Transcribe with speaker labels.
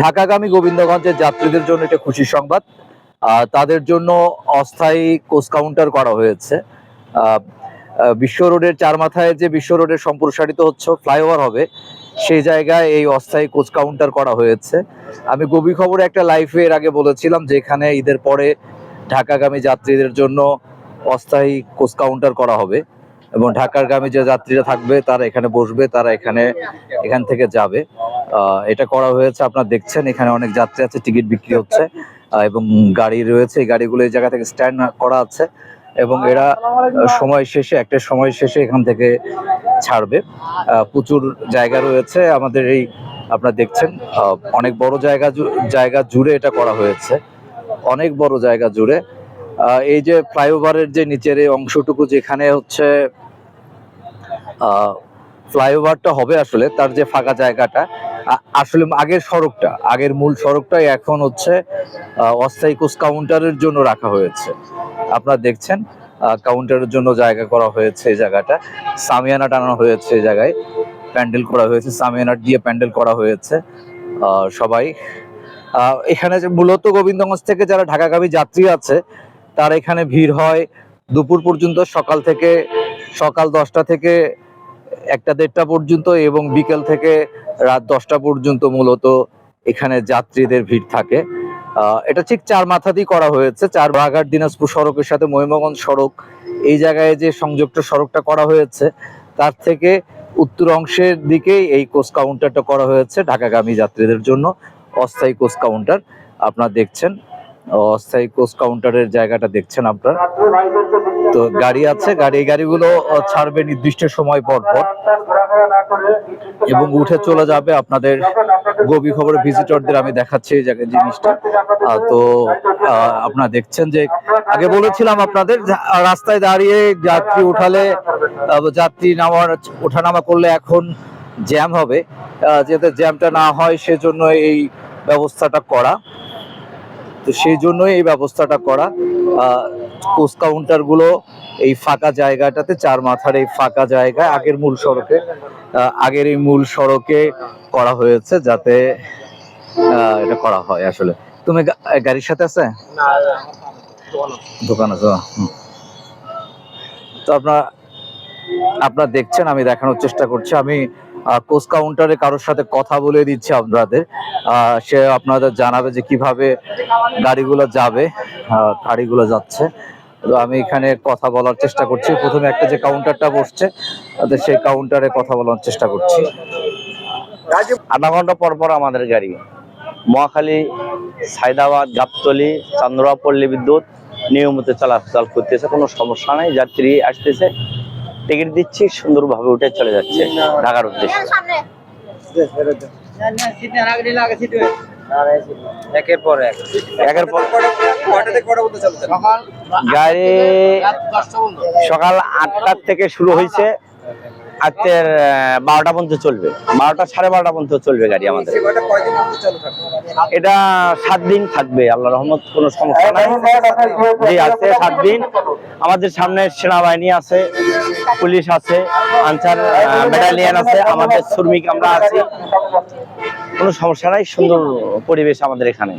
Speaker 1: ঢাকাগামী গোবিন্দগঞ্জের যাত্রীদের জন্য এটা খুশির সংবাদ। তাদের জন্য অস্থায়ী কোচ কাউন্টার করা হয়েছে। বিশ্ব রোডের চার মাথায় যে বিশ্ব রোডের সম্প্রসারিত হচ্ছে, ফ্লাইওভার হবে, সেই জায়গায় এই অস্থায়ী কোচ কাউন্টার করা হয়েছে। আমি গভীর খবরে একটা লাইভে এর আগে বলেছিলাম যে এখানে ঈদের পরে ঢাকাগামী যাত্রীদের জন্য অস্থায়ী কোচ কাউন্টার করা হবে এবং ঢাকার ঢাকারগামী যে যাত্রীরা থাকবে, তারা এখানে বসবে, তারা এখানে এখান থেকে যাবে। এটা করা হয়েছে, আপনারা দেখছেন, এখানে অনেক যাত্রী আছে, টিকিট বিক্রি হচ্ছে এবং গাড়ি রয়েছে, এই গাড়িগুলো এই জায়গা থেকে স্ট্যান্ড করা আছে, এবং এরা সময় শেষে, একটা সময় শেষে এখান থেকে ছাড়বে। প্রচুর জায়গা রয়েছে, আমাদের এই, আপনারা দেখছেন অনেক বড় জায়গা জায়গা জুড়ে এটা করা হয়েছে, অনেক বড় জায়গা জুড়ে। এই যে ফ্লাইওভারের যে নিচের এই অংশটুকু যেখানে হচ্ছে ফ্লাইওভারটা হবে আসলে, তার যে ফাঁকা জায়গাটা আসলে আগের সড়কটা, আগের মূল সড়কটাই এখন হচ্ছে অস্থায়ী কোচ কাউন্টারের জন্য রাখা হয়েছে। আপনারা দেখছেন কাউন্টারের জন্য জায়গা করা হয়েছে এই জায়গাটা। সামিয়ানা টানানো হয়েছে এই জায়গায়, প্যান্ডেল করা হয়েছে, সামিয়ানা দিয়ে প্যান্ডেল করা হয়েছে সবাই। এখানে মূলত গোবিন্দগঞ্জ থেকে যারা ঢাকাগামী যাত্রী আছে, তার এখানে ভিড় হয় দুপুর পর্যন্ত, সকাল থেকে, সকাল দশটা থেকে একটা দেড়টা পর্যন্ত এবং বিকেল থেকে রাত দশটা পর্যন্ত মূলত এখানে যাত্রীদের ভিড় থাকে। এটা ঠিক চার মাথাতেই করা হয়েছে। চার বাঘাট দিনাজপুর সড়কের সাথে মহিমাগঞ্জ সড়ক, এই জায়গায় যে সংযুক্ত সড়কটা করা হয়েছে, তার থেকে উত্তর অংশের দিকেই এই কোচ কাউন্টারটা করা হয়েছে, ঢাকাগামী যাত্রীদের জন্য অস্থায়ী কোচ কাউন্টার। আপনারা দেখছেন অস্থায়ী কোচ কাউন্টারের জায়গাটা দেখছেন আপনারা। তো গাড়ি আছে, গাড়ি গাড়িগুলো ছাড়বে নির্দিষ্ট সময় পর পর। এবং উঠে চলে যাবে আপনাদের গভীর খবরের ভিজিটরদের আমি দেখাচ্ছি এই জায়গায় জিনিসটা। তো আপনারা দেখছেন যে, আগে বলেছিলাম আপনাদের রাস্তায় দাঁড়িয়ে যাত্রী উঠালে যাত্রী নামার, ওঠানামা করলে এখন জ্যাম হবে। যাতে জ্যামটা না হয়, সেজন্য এই ব্যবস্থাটা করা। তো সেই জন্যই এই ব্যবস্থাটা করা। কোচ কাউন্টারগুলো এই ফাঁকা জায়গাটাতে চার মাথার এই ফাঁকা জায়গায় আগের মূল সড়কে আগের এই মূল সড়কে করা হয়েছে যাতে এটা করা হয় আসলে। তুমি গাড়ির সাথে আছে? দোকান আছে। তো আপনার আপনারা দেখছেন আমি দেখানোর চেষ্টা করছি। আমি কোচ কাউন্টারে কারোর সাথে কথা বলে দিচ্ছি আপনাদের। সে আপনাদের জানাবে যে কীভাবে গাড়িগুলো যাবে গাড়িগুলো যাচ্ছে। তো আমি এখানে কথা বলার চেষ্টা করছি। প্রথমে একটা যে কাউন্টারটা বসছে তাদের সেই কাউন্টারে কথা বলার চেষ্টা করছি।
Speaker 2: আধা ঘণ্টা পর পর আমাদের গাড়ি। মহাখালী, সাইদাবাদ, গাবতলি চান্দরা পল্লী বিদ্যুৎ, নিয়মিত চলাচল করতেছে, কোনো সমস্যা নাই। যাত্রী আসতেছে। টিকিট দিচ্ছি সুন্দরভাবে উঠে চলে যাচ্ছে ঢাকার উদ্দেশ্যে।
Speaker 3: একের পর এক।
Speaker 2: একের পর গাড়ি সকাল আটটার থেকে শুরু হয়েছে। আজকের বারোটা পর্যন্ত চলবে। বারোটা সাড়ে বারোটা পর্যন্ত চলবে গাড়ি আমাদের। এটা সাত দিন থাকবে আল্লাহ রহমত কোনো সমস্যা নাই। জি আছে সাত দিন। আমাদের সামনে সেনাবাহিনী আছে। পুলিশ আছে, আনসার ব্যাটালিয়ান আছে, আমাদের শ্রমিক আমরা আছি। কোনো সমস্যা নাই, সুন্দর পরিবেশ আমাদের এখানে।